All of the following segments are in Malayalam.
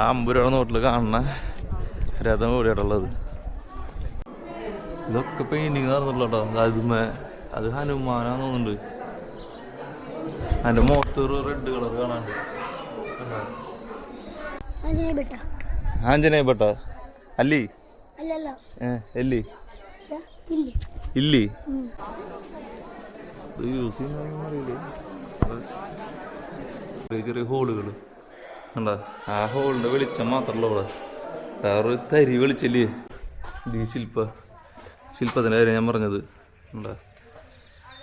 ആ അമ്പൂരാണ് നോട്ടിൽ കാണുന്ന രഥം ഉള്ളത് ഇതൊക്കെ പെയിന്റിങ് നടന്നുള്ളൂ കേട്ടോ അതുമേ അത് ഹനുമാനാന്ന് തോന്നുന്നുണ്ട്. മുഖത്ത് മുഖത്തൊരു റെഡ് കളർ കാണാണ്ട്? ആഞ്ജനേയ ഭട്ട. അല്ലി? എല്ലി? ഇല്ലേ? യൂസ് ചെയ്യുന്ന ചെറിയ ഹോളുകൾ കണ്ടോ ആ ഹോളിന്റെ വെളിച്ചം മാത്രമല്ല ഇവിടെ വേറൊരു തരി വെളിച്ചല്ലേ? ഈ ശില്പ ശില്പത്തിന്റെ കാര്യം ഞാൻ പറഞ്ഞത്. ഉണ്ടോ?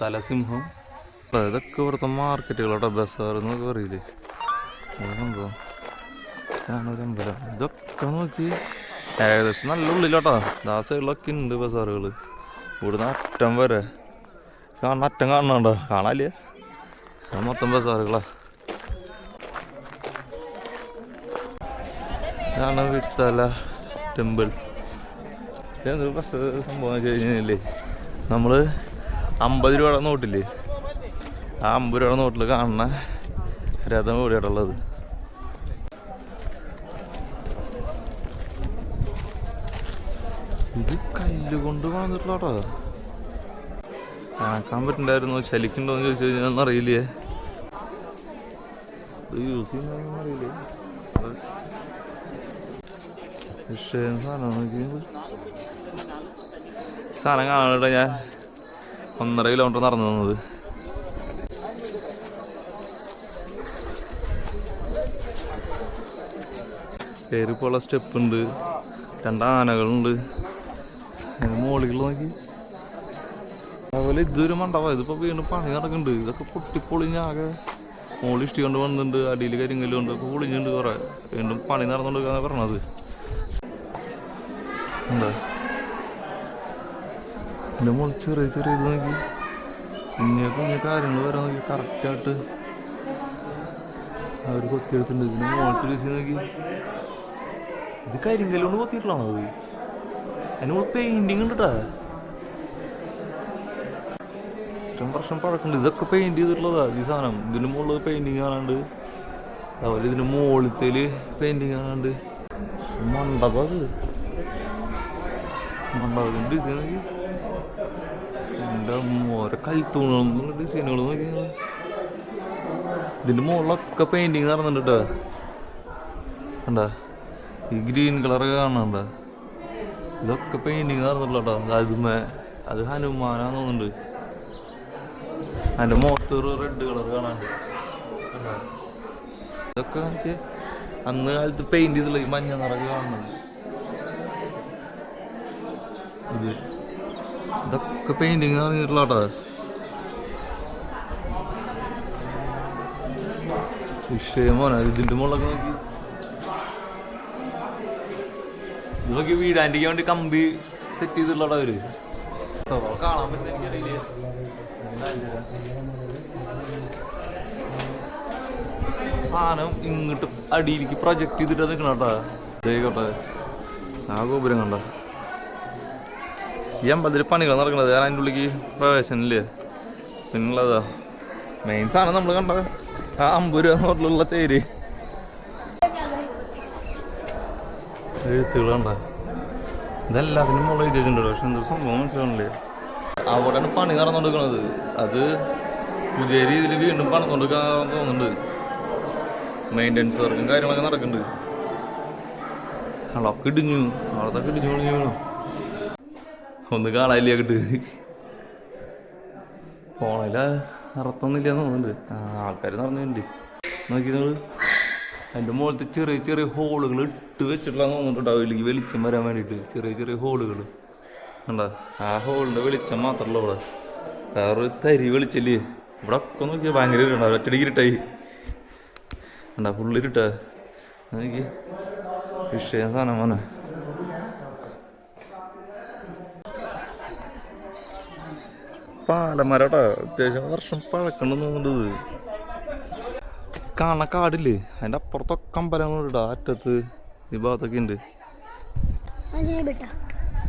തലസിംഹം. ഇതൊക്കെ ഇവിടുത്തെ മാർക്കറ്റുകളോട്ടോ. ബസാർ എന്നൊക്കെ പറയില്ലേ? സംഭവം. ഇതാണൊരു അമ്പലം. ഇതൊക്കെ നോക്കി. ഏകദേശം നല്ല ഉള്ളിലോട്ടോ. ആ ഉണ്ട് ബസാറുകൾ ഇവിടുന്ന് അറ്റം വരെ. കാണുന്ന അറ്റം കാണണുണ്ടോ കാണാല്ലേ മൊത്തം ബസാറുകളാ. ഇതാണ് വിത്തല ടെമ്പിൾ. പ്രശ്ന സംഭവം വെച്ച് കഴിഞ്ഞാൽ നമ്മൾ അമ്പത് രൂപയുടെ നോട്ടില്ലേ? ആ അമ്പത് രൂപയുടെ നോട്ടിൽ കാണുന്ന രഥം കൂടിയാണ് ഉള്ളത്. ഇത് കല്ല് കൊണ്ട് വന്നിട്ടുള്ളട്ടോ പറ്റണ്ടായിരുന്നു. പറ്റുണ്ടായിരുന്നു ചലിക്കുണ്ടോന്ന് ചോദിച്ചു കഴിഞ്ഞാൽ അറിയില്ലേ? യൂസ് ചെയ്യുന്നതൊന്നും അത് വിഷയം സാധനം കാണാനിട്ട ഞാൻ. ഒന്നര കിലോമീറ്റർ നടന്നു തന്നത് കയറിപ്പോള്ള സ്റ്റെപ്പ് ഉണ്ട്. രണ്ട് ആനകളുണ്ട്. നോക്കി. അതുപോലെ ഇതൊരു മണ്ടവ ഇതിപ്പോ വീണ്ടും പണി നടക്കുന്നുണ്ട്. ഇതൊക്കെ പൊട്ടിപ്പൊളിഞ്ഞാകെ മുകളിൽ ഇഷ്ടി കൊണ്ട് വന്നിട്ടുണ്ട്. അടിയിൽ കരിങ്കല്ലുണ്ട് ഒക്കെ പൊളിഞ്ഞിട്ടുണ്ട് കുറെ. വീണ്ടും പണി നടന്നുകൊണ്ടിരിക്കാന്ന് പറഞ്ഞത്. എന്താ എന്റെ മുകളിൽ ചെറിയ ചെറിയ ഇത് നോക്കി. കുഞ്ഞെ കുഞ്ഞെ കാര്യങ്ങൾ വരാൻ നോക്കി. കറക്റ്റായിട്ട് അവർ കൊത്തിയെടുത്തിട്ടുണ്ട് ഇതിന് മുകളിലത്തെ ഡിസി നോക്കി. ഇത് കരിങ്കല്ലുകൊണ്ട് കൊത്തിയിട്ടുള്ളതാണോ അത്? അതിന് മുകളിൽ പെയിന്റിങ് ഉണ്ട് ഇത്രയും വർഷം പഴക്കുണ്ട് ഇതൊക്കെ പെയിന്റ് ചെയ്തിട്ടുള്ളതാ ഈ സാധനം. ഇതിന് മുകളിൽ പെയിന്റിങ് കാണാണ്ട്. അതുപോലെ ഇതിന് മുകളിലത്തേൽ പെയിന്റിങ് കാണാണ്ട്. മണ്ടപ്പത് മണ്ടപത്തിന്റെ ഡിസൈൻ എന്റെ മോരെ കൽത്തൂണുകളും ഡിസൈനുകൾ നോക്കി. ഇതിന്റെ മുകളിലൊക്കെ പെയിന്റിങ് നടന്നിട്ട് കേട്ടോ കണ്ടാ? ഈ ഗ്രീൻ കളറൊക്കെ കാണണ്ട ഇതൊക്കെ പെയിന്റിങ് നടന്നിട്ടുള്ള കേട്ടോ അത് ഹനുമാനാന്ന് തോന്നുന്നുണ്ട്. മുഖത്ത് മുഖത്തൊരു റെഡ് കളർ കാണാണ്ട്? ഇതൊക്കെ അന്ന് കാലത്ത് പെയിന്റ് ചെയ്തുള്ള ഈ മഞ്ഞ നിറക്ക് കാണുന്നുണ്ട്. ഇത്. ഇതൊക്കെ പെയിന്റിങ് പറഞ്ഞിട്ടുള്ള കേട്ടോ വിഷയം മോനെ ഇതിന്റെ മുകളിലൊക്കെ നോക്കി. ഇത് നോക്കി വേണ്ടി കമ്പി സെറ്റ് ചെയ്തിട്ടുള്ള അവർ. കാണാൻ പറ്റുന്ന സാധനം ഇങ്ങോട്ട് അടിയിലേക്ക് പ്രൊജക്ട് ചെയ്തിട്ട് നിൽക്കണം കേട്ടോ ചെയ്യട്ടെ ആ ഗോപുരം കണ്ട? ഈ അമ്പതിൽ പണികൾ നടക്കുന്നത്. ഞാൻ അതിന്റെ ഉള്ളിക്ക് പ്രവേശനമില്ലേ? പിന്നുള്ളതാ മെയിൻസ് ആണ് നമ്മൾ കണ്ട ആ അമ്പൂര് നോട്ടിലുള്ള തേര്. എഴുത്തുകൾ കണ്ട. ഇതെല്ലാത്തിനും മുകളിൽ എഴുതിയിട്ടുണ്ട് പക്ഷെ എന്തൊരു സംഭവം മനസ്സിലാവണില്ലേ അവിടെയാണ് പണി നടന്നുകൊണ്ടിരിക്കുന്നത്. അത് പുതിയ രീതിയിൽ വീണ്ടും പണി പണിതുകൊണ്ടിരിക്കാൻ തോന്നുന്നുണ്ട്. മെയിന്റെനൻസ് വർക്കും കാര്യങ്ങളൊക്കെ നടക്കുന്നുണ്ട്. അളൊക്കെ ഇടിഞ്ഞു. അവിടത്തെ ഇടിഞ്ഞു പൊളിഞ്ഞു വീണു. ഒന്ന് കാണാനില്ല കിട്ട് ഫോണില നിറത്തൊന്നുമില്ല തോന്നുന്നുണ്ട്. ആ ആൾക്കാർ നിറഞ്ഞിട്ടുണ്ട്. നോക്കി നിങ്ങൾ അതിന്റെ മുകളിലത്തെ ചെറിയ ചെറിയ ഹോളുകൾ ഇട്ട് വെച്ചിട്ടുള്ള തോന്നുന്നുണ്ടാവും. ഇല്ലെങ്കിൽ വെളിച്ചം വരാൻ വേണ്ടിയിട്ട് ചെറിയ ചെറിയ ഹോളുകൾ കണ്ട? ആ ഹോളിന്റെ വെളിച്ചം മാത്രമല്ല ഇവിടെ. വേറൊരു തരി വെളിച്ചല്ലേ? ഇവിടെ ഒക്കെ നോക്കിയാൽ ഭയങ്കര ഇരുട്ടാ ഒറ്റടിക്ക് ഇരുട്ടായി കണ്ട? ഫുള്ള് നോക്കി വിഷയം സാധനം മോനെ പാലമരട്ടാ അത്യാവശ്യം വർഷം പഴക്കണ്ടെന്ന് തോന്നുന്നുണ്ട് ഇത്. കാണാൻ കാടില്ലേ അതിന്റെ അപ്പുറത്തൊക്കെ അമ്പലങ്ങളുണ്ട് അറ്റത്ത്. ഈ ഭാഗത്തൊക്കെ ഉണ്ട്. ആഞ്ജനേയ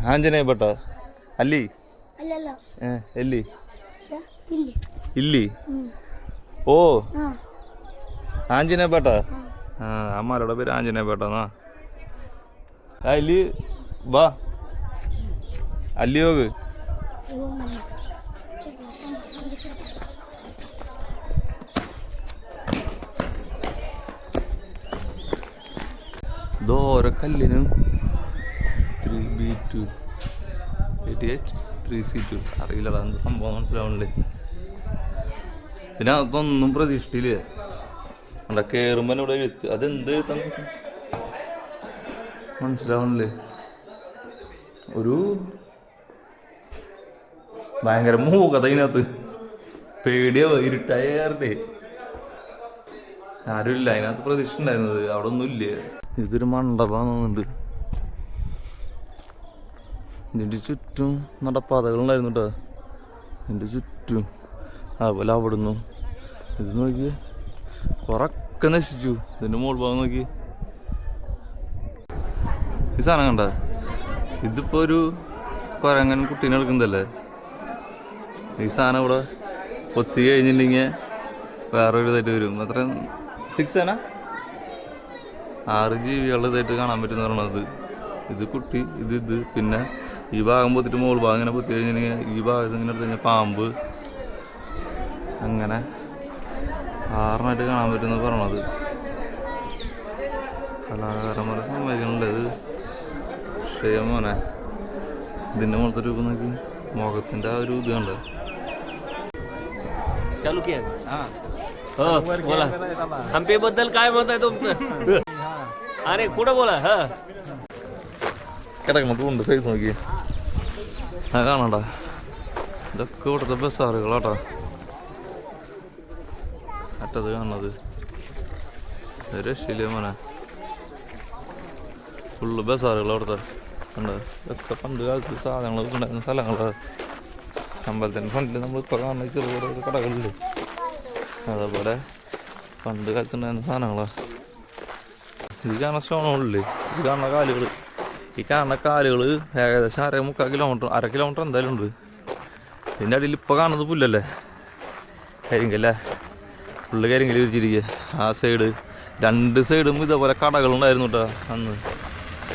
ആഞ്ജനേയ ഭട്ട അല്ലി എല്ലി? ഇല്ലേ. ഓ. ആ. ആഞ്ജനേയ ഭട്ട ആ അമ്മാരുടെ പേര് മലയുടെ പേര് ആഞ്ജനേയപേട്ടെന്നാ അല്ലി വാ അല്ലിയോഗ് മല ദോര കല്ലിനും three B two eighty eight three C two അറിയില്ലടാ എന്ത് സംഭവം മനസ്സിലാവണില്ലേ? ഇതിനകത്തൊന്നും പ്രതീക്ഷിച്ചില്ല. അവിടെ കയറുമ്പോൾ ഇവിടെ എഴുത്ത്. അതെന്ത് എഴുത്താന്ന് മനസ്സിലാവണില്ലേ? ഒരു ഭയങ്കര മൂകത അതിനകത്ത് പേടിയോ ഇരുട്ടായേ ആരുമില്ല അതിനകത്ത് പ്രതീക്ഷ ഉണ്ടായിരുന്നത് അവിടെ ഒന്നും ഇല്ല? ഇതൊരു മണ്ഡപമാണെന്നുണ്ട് ഇതിന്റെ ചുറ്റും നടപ്പാതകളുണ്ടായിരുന്നു കേട്ടോ ഇതിന്റെ ചുറ്റും. അതുപോലെ അവിടുന്ന്. ഇത് നോക്കി കുറക്കെ നശിച്ചു. ഇതിന്റെ മുകൾ ഭാഗം നോക്കി. ഈ സാധനം കണ്ട? ഇതിപ്പോ ഒരു കൊരങ്ങൻ കുട്ടീനെ എടുക്കുന്നതല്ലേ? ഈ സാധനം ഇവിടെ കൊത്തി കഴിഞ്ഞിട്ടുണ്ടെങ്കിൽ വേറൊരു ഇതായിട്ട് വരും. അത്ര സിക്സ് ആണ്. ആറ് ജി ബിയുള്ള ഇതായിട്ട് കാണാൻ പറ്റുന്ന പറയണത് ഇത് കുട്ടി ഇത് ഇത്. പിന്നെ ഈ ഭാഗം പൊത്തിട്ട് മുകൾ ഭാഗം ഇങ്ങനെ പൊത്തി കഴിഞ്ഞിട്ടുണ്ടെങ്കിൽ ഈ ഭാഗത്ത് ഇങ്ങനെ എടുത്ത് കഴിഞ്ഞാൽ പാമ്പ്. അങ്ങനെ ആറിനായിട്ട് കാണാൻ പറ്റുന്ന പറയണത് കലാകാരന്മാരെ സമ്മതിക്കണല്ലേ ഇത്? ചെയ്യാൻ ഇതിന്റെ മുകളത്തെ രൂപം നോക്കി. മുഖത്തിന്റെ ആ ഒരു ഇത് കണ്ടേ? चालू की हो? बोला। हम्पी बद्दल काय मत आहे तुमचं अरे कुठं बोला हा। கிடக்கணும் தூண்டு சைஸ் நோக்கி அதானாடா இந்த கூட்டத்தை பெஸ்ஸாக இருக்குலாட்டா அட்டது காணது ரெஸ்ட் இல்லையாமண்ணே ஃபுல்லு பெஸ்ஸாக இருக்குல்ல பண்டு காலத்து சாதங்களை சாதங்களா അമ്പലത്തിന്റെ ഫ്രണ്ടിൽ നമ്മൾ ഇപ്പോൾ കാണുന്ന ചെറുകിട കടകളില്ലേ അതേപോലെ പണ്ട് കാലത്തുണ്ടായിരുന്ന സാധനങ്ങളാണ് ഇത് കാണുന്ന സ്റ്റോണുകളിൽ ഇത് കാണുന്ന കാലുകൾ ഈ കാണുന്ന കാലുകൾ ഏകദേശം അര മുക്കാൽ കിലോമീറ്റർ അര കിലോമീറ്റർ എന്തായാലും ഉണ്ട്. ഇതിന്റെ അടിയിൽ ഇപ്പോൾ കാണുന്നത് പുല്ലല്ലേ? കരിങ്കല്ലേ? ഫുള്ള് കരിങ്കൽ വിരിച്ചിരിക്കുക ആ സൈഡ് രണ്ട് സൈഡും ഇതേപോലെ കടകളുണ്ടായിരുന്നു കേട്ടോ അന്ന്.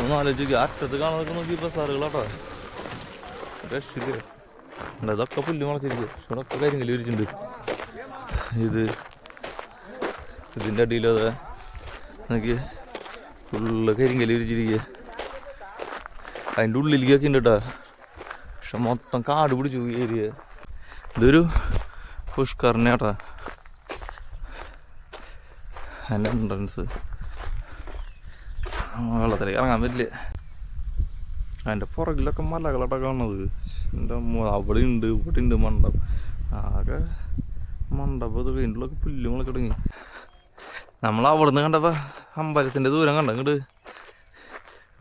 ഒന്ന് ആലോചിക്കുക അറ്റത്ത് കാണുന്നതൊക്കെ നോക്കി ബസ്സാറുകളാട്ടോ രക്ഷിക്കുക ഇതൊക്കെ പുല്ല് മുളച്ചിരിക്കും. ഇവിടെ ഒക്കെ കരിങ്കൽ വിരിച്ചിട്ടുണ്ട് ഇത് ഇതിന്റെ അടിയിലോ അതെ. നോക്കി ഫുള്ള് കരിങ്കൽ വിരിച്ചിരിക്കുക അതിന്റെ ഉള്ളിലേക്കൊക്കെ ഉണ്ട് കേട്ടോ പക്ഷെ മൊത്തം കാട് പിടിച്ചു ഏരിയ. ഇതൊരു കേട്ടോ അതിന്റെ എൻട്രൻസ് വെള്ളത്തിലേക്ക് ഇറങ്ങാൻ പറ്റില്ല. അതിന്റെ പുറകിലൊക്കെ മലകളാട്ടാ കാണുന്നത്. എന്റെ അവിടെ ഉണ്ട് ഇവിടെ ഉണ്ട് മണ്ഡപം. ആകെ മണ്ഡപം ഇത് കഴിഞ്ഞിട്ടുള്ളൊക്കെ പുല്ലുകളൊക്കെ തുടങ്ങി. നമ്മൾ അവിടെ നിന്ന് കണ്ടപ്പോൾ അമ്പലത്തിന്റെ ദൂരം കണ്ട ഇങ്ങോട്ട്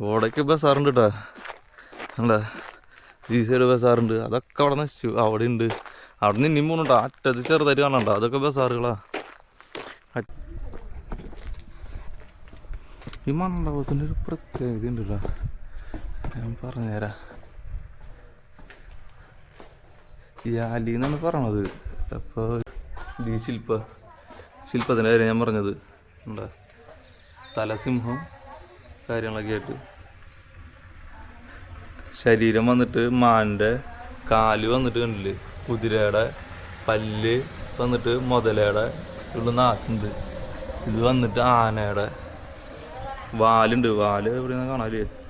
ഇവിടേക്ക് ബസാറുണ്ട് കേട്ടോ കണ്ട? ഈ സൈഡ് ബസാറുണ്ട്. അതൊക്കെ അവിടെ നശിച്ചു. അവിടെ ഉണ്ട് അവിടെ നിന്ന് ഇനിയും പോകുന്നുണ്ടോ അറ്റത്ത് ചെറുതായിട്ട് കാണണ്ട അതൊക്കെ ബസാറുകളാ. ഈ മണ്ഡപത്തിന്റെ ഒരു പ്രത്യേകത ഉണ്ട് കേട്ടോ ഞാൻ പറഞ്ഞുതരാം. യാലി എന്നാണ് പറഞ്ഞത്. അപ്പോൾ ഈ ശില്പ ശില്പത്തിന്റെ കാര്യം ഞാൻ പറഞ്ഞത്. എന്താ? തലസിംഹം കാര്യങ്ങളൊക്കെ ആയിട്ട് ശരീരം വന്നിട്ട് മാന്റെ കാൽ വന്നിട്ട് കണ്ടില്ലേ? കുതിരയുടെ പല്ല് വന്നിട്ട് മുതലയുടെ ഉള്ള നാക്കുണ്ട്. ഇത് വന്നിട്ട് ആനയുടെ വാലുണ്ട്. വാൽ എവിടെയാണ് കാണാൽ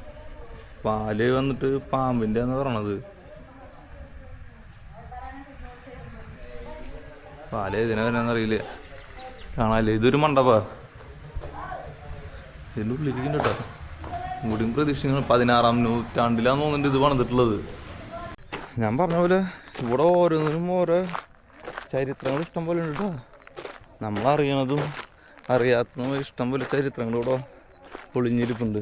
വാൽ വന്നിട്ട് പാമ്പിന്റെ എന്ന് പറയണത്. പാൽ ഇതിനെ വരാന്ന് അറിയില്ല. കാണാല്ലേ? ഇതൊരു മണ്ഡപ. ഇതിന്റെ ഉള്ളിലിരിക്കുന്നുണ്ട് കേട്ടോ. ഇങ്ങോട്ടും പ്രതീക്ഷിക്കുന്നത് പതിനാറാം നൂറ്റാണ്ടിലാന്ന് തോന്നുന്നുണ്ട് ഇത് പണിതിട്ടുള്ളത്. ഞാൻ പറഞ്ഞ പോലെ ഇവിടെ ഓരോന്നിനും ഓരോ ചരിത്രങ്ങൾ ഇഷ്ടം പോലെ ഉണ്ട് കേട്ടോ. നമ്മളറിയണതും അറിയാത്തതും ഇഷ്ടം പോലെ ചരിത്രങ്ങൾ ഇവിടെ ഒളിഞ്ഞിരിപ്പുണ്ട്.